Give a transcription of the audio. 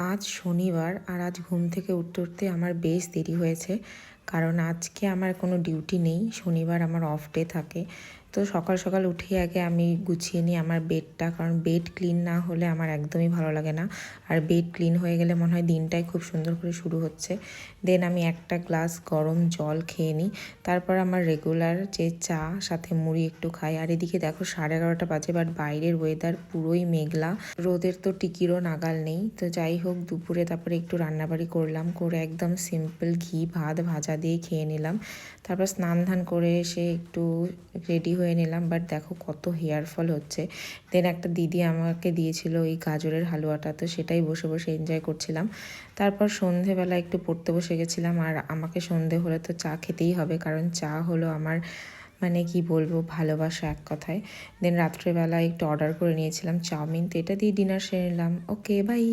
আজ শনিবার আর আজ ঘুম থেকে উঠতে উঠতে আমার বেশ দেরি হয়েছে। কারণ আজকে আমার কোনো ডিউটি নেই, শনিবার আমার অফ ডে থাকে। তো সকাল সকাল উঠেই আগে আমি গুছিয়ে নিই আমার বেডটা, কারণ বেড ক্লিন না হলে আমার একদমই ভালো লাগে না। আর বেড ক্লিন হয়ে গেলে মনে হয় দিনটাই খুব সুন্দর করে শুরু হচ্ছে। দেন আমি একটা গ্লাস গরম জল খেয়ে নিই, তারপর আমার রেগুলার যে চা, সাথে মুড়ি একটু খাই। আর এদিকে দেখো সাড়ে এগারোটা বাজে বাট বাইরের ওয়েদার পুরোই মেঘলা। রোদের তো টিকিরও নাগাল নেই। তো যাই হোক, দুপুরে তারপরে একটু রান্নাবাড়ি করলাম, করে একদম সিম্পল ঘি, ভাত ভাজা দিয়ে খেয়ে নিলাম। তারপর স্নান ধান করে এসে একটু রেডি হয়ে নিলাম। বাট দেখো কত হেয়ার ফল হচ্ছে। দেন একটা দিদি আমাকে দিয়েছিল এই গাজরের হালুয়াটা। তো সেটাই বসে বসে এনজয় করছিলাম। তারপর সন্ধেবেলা একটু পড়তে বসে গেছিলাম। আর আমাকে সন্ধে হলে তো চা খেতেই হবে। কারণ চা হলো আমার মানে কি বলব, ভালোবাসা এক কথায়। দেন রাত্রেবেলা একটু অর্ডার করে নিয়েছিলাম। চাউমিন তো এটা দিয়ে ডিনার সেরে নিলাম। Okay bye